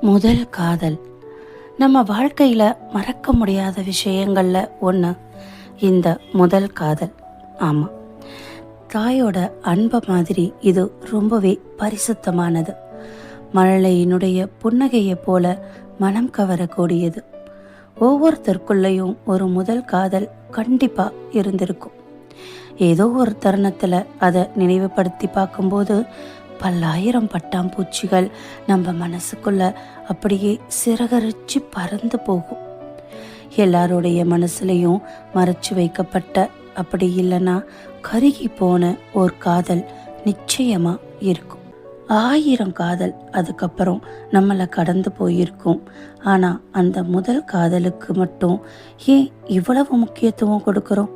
முதல் காதல். நம்ம வாழ்க்கையில் மறக்க முடியாத விஷயங்களில் ஒன்று இந்த முதல் காதல். ஆமாம் தாயோட அன்பை மாதிரி இது ரொம்பவே பரிசுத்தமானது. மழலையினுடைய புன்னகையைப் போல மனம் கவரக்கூடியது. ஒவ்வொருத்தருக்குள்ளேயும் ஒரு முதல் காதல் கண்டிப்பாக இருந்திருக்கும். ஏதோ ஒரு தருணத்தில் அதை நினைவுபடுத்தி பார்க்கும்போது பல்லாயிரம் பட்டாம்பூச்சிகள் நம்ம மனசுக்குள்ள அப்படியே சிறகரிச்சு பறந்து போகும். எல்லாருடைய மனசுலையும் மறைச்சு வைக்கப்பட்ட அப்படி இல்லைன்னா கருகி போன ஒரு காதல் நிச்சயமா இருக்கும். ஆயிரம் காதல் அதுக்கப்புறம் நம்மளை கடந்து போயிருக்கும். ஆனால் அந்த முதல் காதலுக்கு மட்டும் ஏன் இவ்வளவு முக்கியத்துவம் கொடுக்குறோம்?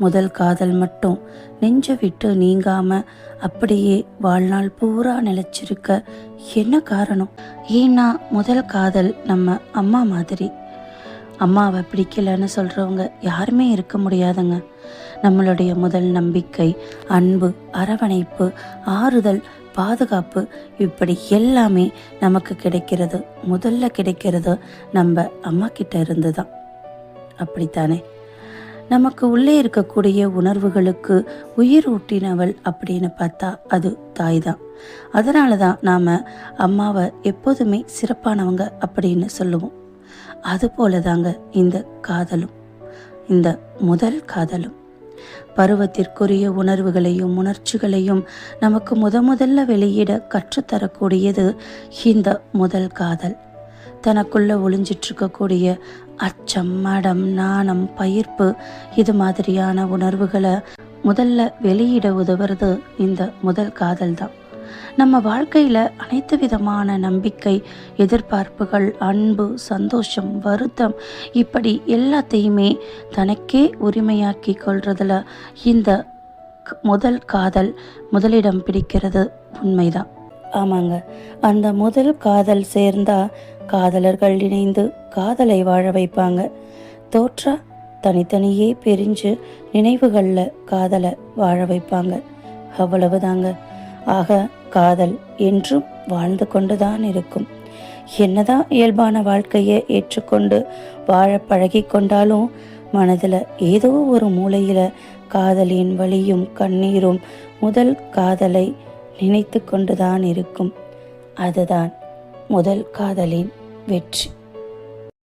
முதல் காதல் மட்டும். நெஞ்ச விட்டு நீங்காம அப்படியே வாழ்நாள் பூரா நிலைச்சிருக்க என்ன காரணம்? ஏன்னா முதல் காதல் நம்ம அம்மா மாதிரி. அம்மாவை பிடிக்கலன்னு சொல்கிறவங்க யாருமே இருக்க முடியாதுங்க. நம்மளுடைய முதல் நம்பிக்கை அன்பு அரவணைப்பு ஆறுதல் பாதுகாப்பு இப்படி எல்லாமே நமக்கு கிடைக்கிறது. முதல்ல கிடைக்கிறது நம்ம அம்மா கிட்ட இருந்து தான் அப்படித்தானே? நமக்கு உள்ளே இருக்கக்கூடிய உணர்வுகளுக்கு உயிர் ஊட்டினவள் அப்படின்னு பார்த்தா அது தாய் தான் அதனால தான் நாம் அம்மாவை எப்போதுமே சிறப்பானவங்க அப்படின்னு சொல்லுவோம். அதுபோல தாங்க இந்த காதலும் இந்த முதல் காதலும். பருவத்திற்குரிய உணர்வுகளையும் உணர்ச்சிகளையும் நமக்கு முத முதல்ல வெளியிட கற்றுத்தரக்கூடியது இந்த முதல் காதல். தனக்குள்ள ஒளிஞ்சிட்டு இருக்கக்கூடிய அச்சம் மடம் நாணம் பயிர்ப்பு இது மாதிரியான உணர்வுகளை முதல்ல வெளியிட உதவுறது இந்த முதல் காதல் தான் நம்ம வாழ்க்கையில் அனைத்து விதமான நம்பிக்கை எதிர்பார்ப்புகள் அன்பு சந்தோஷம் வருத்தம் இப்படி எல்லாத்தையுமே தனக்கே உரிமையாக்கி கொள்றதுல இந்த முதல் காதல் முதலிடம் பிடிக்கிறது உண்மைதான். ஆமாங்க. அந்த முதல் காதல் சேர்ந்தா காதலர்கள் இணைந்து காதலை வாழ வைப்பாங்க. தோற்றா தனித்தனியே பிரிஞ்சு நினைவுகளில் காதலை வாழ வைப்பாங்க. அவ்வளவுதாங்க. ஆக காதல் என்றும் வாழ்ந்து கொண்டுதான் இருக்கும். என்னதான் இயல்பான வாழ்க்கையை ஏற்றுக்கொண்டு வாழ பழகி கொண்டாலும் மனதில் ஏதோ ஒரு மூலையில் காதலின் வழியும் கண்ணீரும் முதல் காதலை நினைத்து கொண்டுதான் இருக்கும். அதுதான் முதல் காதலின் வெற்றி.